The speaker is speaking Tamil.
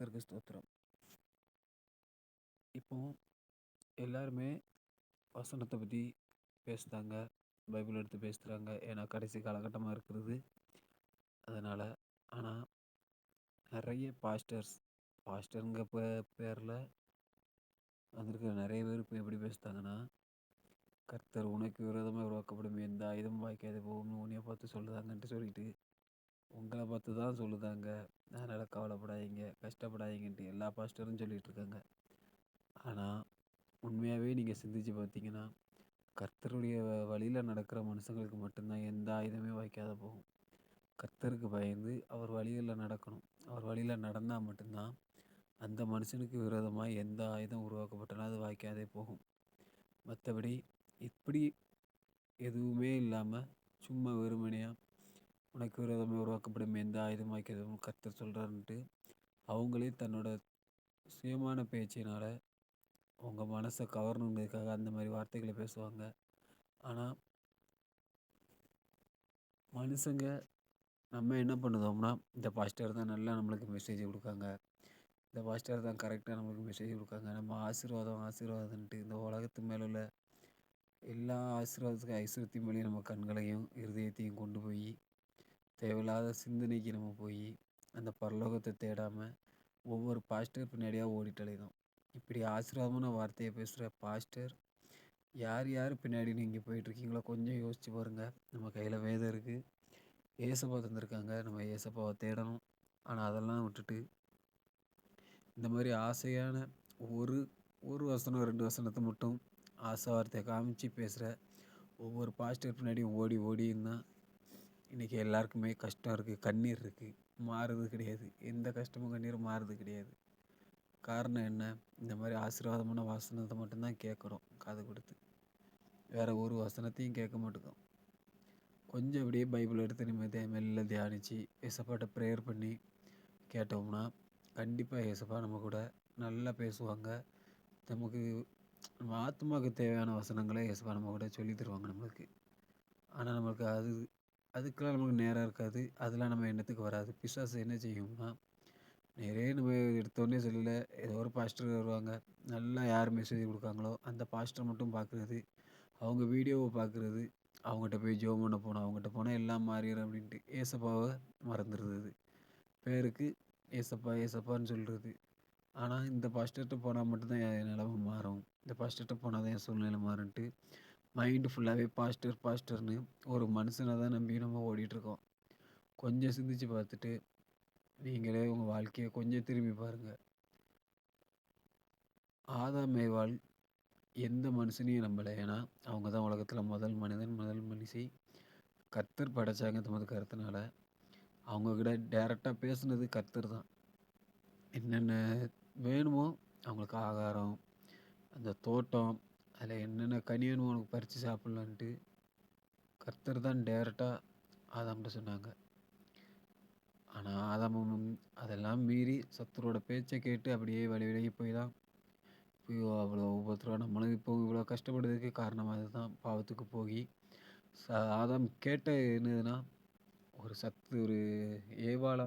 கர்த்தருக்கு ஸ்தோத்திரம். இப்போ எல்லாருமே வசனத்தை பற்றி பேசுகிறாங்க பைபிள் எடுத்து பேசுகிறாங்க ஏன்னா கடைசி காலகட்டமாக இருக்கிறது. அதனால் ஆனால் நிறைய பாஸ்டர்ஸ் பாஸ்டருங்க பே பேரில் வந்திருக்கிற நிறைய பேர் இப்போ எப்படி பேசுகிறாங்கன்னா கர்த்தர் உனக்கு விரோதமாக உருவாக்கப்படும் எந்த ஆயுதம் வாய்க்காது போகும்னு உன்னைய பார்த்து சொல்லுதாங்கன்ட்டு சொல்லிட்டு, உங்களை பார்த்து தான் சொல்லுதாங்க. அதனால் கவலைப்படாதீங்க, கஷ்டப்படாதீங்கன்ட்டு எல்லா பாஸ்டரும் சொல்லிகிட்ருக்காங்க இருக்காங்க. உண்மையாகவே நீங்கள் நீங்க சிந்திச்சு பார்த்தீங்கன்னா, கர்த்தருடைய வ நடக்கிற மனுஷங்களுக்கு மட்டும்தான் எந்த ஆயுதமே வாய்க்காத போகும். கர்த்தருக்கு பயந்து அவர் வழியில் நடக்கணும். அவர் வழியில் நடந்தால் மட்டும்தான் அந்த மனுஷனுக்கு விரோதமாக எந்த ஆயுதம் உருவாக்கப்பட்டாலும் அது வாய்க்காதே போகும். மற்றபடி இப்படி எதுவுமே இல்லாமல் சும்மா வெறுமனையாக உனக்கு விரோதமாக உருவாக்கப்படும் எந்த ஆயுதமும் வாய்க்காது போகும்னு கர்த்தர் அவங்களே தன்னோட சுயமான பேச்சினால் அவங்க மனசை கவரணுங்கிறதுக்காக அந்த மாதிரி வார்த்தைகளை பேசுவாங்க. ஆனால் மனுஷங்க நம்ம என்ன பண்ணுதோம்னா, இந்த பாஸ்டர் தான் நல்லா நம்மளுக்கு மெசேஜ் கொடுக்காங்க இந்த பாஸ்டர் தான் கரெக்டாக நம்மளுக்கு மெசேஜ் கொடுக்காங்க நம்ம ஆசீர்வாதம் ஆசீர்வாதம்ன்ட்டு இந்த உலகத்து மேலே உள்ள எல்லா ஆசீர்வாதத்துக்கும் ஐஸ்வர்யத்தின் மேலேயும் நம்ம கண்களையும், இருதயத்தையும் கொண்டு போய் தேவையில்லாத சிந்தனைக்கு நம்ம போய் அந்த பரலோகத்தை தேடாமல் ஒவ்வொரு பாஸ்டர் பின்னாடியாக ஓடிட்டு அலையுதோம். இப்படி ஆசீர்வாதமான வார்த்தையை பேசுகிற பாஸ்டர், யார் யார் பின்னாடி நீங்கள் போயிட்டுருக்கீங்களோ கொஞ்சம் யோசித்து பாருங்கள் நம்ம கையில் வேதம் இருக்குது ஏசப்பா தந்திருக்காங்க. நம்ம ஏசப்பாவை தேடணும். ஆனால் அதெல்லாம் விட்டுட்டு இந்த மாதிரி ஆசையான ஒரு ஒரு வசனம், ரெண்டு வசனத்தை மட்டும் ஆசை வார்த்தையை காமிச்சு பேசுகிற ஒவ்வொரு பாஸ்டர் பின்னாடியும் ஓடி ஓடியும் இன்றைக்கி எல்லாருக்குமே கஷ்டம் இருக்குது கண்ணீர் இருக்குது மாறுறது கிடையாது. எந்த கஷ்டமும் கண்ணீரும் மாறுறது கிடையாது. காரணம் என்ன? இந்த மாதிரி ஆசீர்வாதமான வசனத்தை மட்டும்தான் கேட்குறோம் காது கொடுத்து வேறு ஒரு வசனத்தையும் கேட்க மாட்டுக்கோம். கொஞ்சம் அப்படியே பைபிள் எடுத்து நிம்மதியாக மெல்ல தியானித்து ஏசப்பாட்ட ப்ரேயர் பண்ணி கேட்டோம்னா, கண்டிப்பாக ஏசப்பா நம்ம கூட நல்லா பேசுவாங்க. நமக்கு நம்ம ஆத்துமாக்கு தேவையான வசனங்களை ஏசப்பா நம்ம கூட சொல்லி தருவாங்க நம்மளுக்கு. ஆனால் நம்மளுக்கு அது அதுக்கெல்லாம் நமக்கு நேரம் இருக்காது. அதெல்லாம் நம்ம எண்ணத்துக்கு வராது. பிசாசு என்ன செய்யும்னா, நேரே நம்ம எடுத்தோடனே செல்லுல ஏதோ ஒரு பாஸ்டர் வருவாங்க. நல்லா யார் மெசேஜ் கொடுக்காங்களோ அந்த பாஸ்டர் மட்டும் பார்க்குறது. அவங்க வீடியோவை பார்க்குறது. அவங்ககிட்ட போய் ஜோம் பண்ண போனோம் அவங்ககிட்ட போனால் எல்லாம் மாறிடும் அப்படின்ட்டு ஏசப்பாவை மறந்துடுது பேருக்கு ஏசப்பா ஏசப்பான்னு சொல்கிறது ஆனால் இந்த பாஸ்டர்கிட்ட போனால் மட்டும்தான் என் நிலைமை மாறும். இந்த பாஸ்டர்கிட்ட போனால் தான் என் சூழ்நிலை மாறும்ன்ட்டு, மைண்டு ஃபுல்லாகவே பாஸ்டர் பாஸ்டர்னு ஒரு மனுஷனை தான் நம்பி நம்ம ஓடிட்டுருக்கோம். கொஞ்சம் சிந்திச்சு பார்த்துட்டு, நீங்களே உங்கள் வாழ்க்கையை கொஞ்சம் திரும்பி பாருங்கள் ஆதா ஏவாள் எந்த மனுஷனையும் நம்பலை ஏன்னா, அவங்க தான் உலகத்தில் முதல் மனிதன், முதல் மனுஷி. கர்த்தர் படைச்சாங்க தமது கருத்தினால அவங்க கூட டேரெக்டாக பேசுனது கர்த்தர் தான். என்னென்ன வேணுமோ அவங்களுக்கு ஆகாரம், அந்த தோட்டம், அதில் என்னென்ன கனி வேணுமோ உனக்கு பறித்து சாப்பிட்லான்ட்டு கர்த்தர் தான் டேரெக்டாக ஆதாம்கிட்ட சொன்னாங்க. ஆனால் ஆதாமும் அதெல்லாம் மீறி சத்துரோட பேச்சை கேட்டு அப்படியே வழி விலகி போய் தான், இப்போ அவ்வளோ உபத்திரவம் நம்மளும் இப்போ இவ்வளோ கஷ்டப்படுறதுக்கு காரணம் அதுதான். பாவத்துக்கு போய் ச ஆதாம் கேட்ட என்னதுன்னா, ஒரு சத்து ஒரு ஏவாளா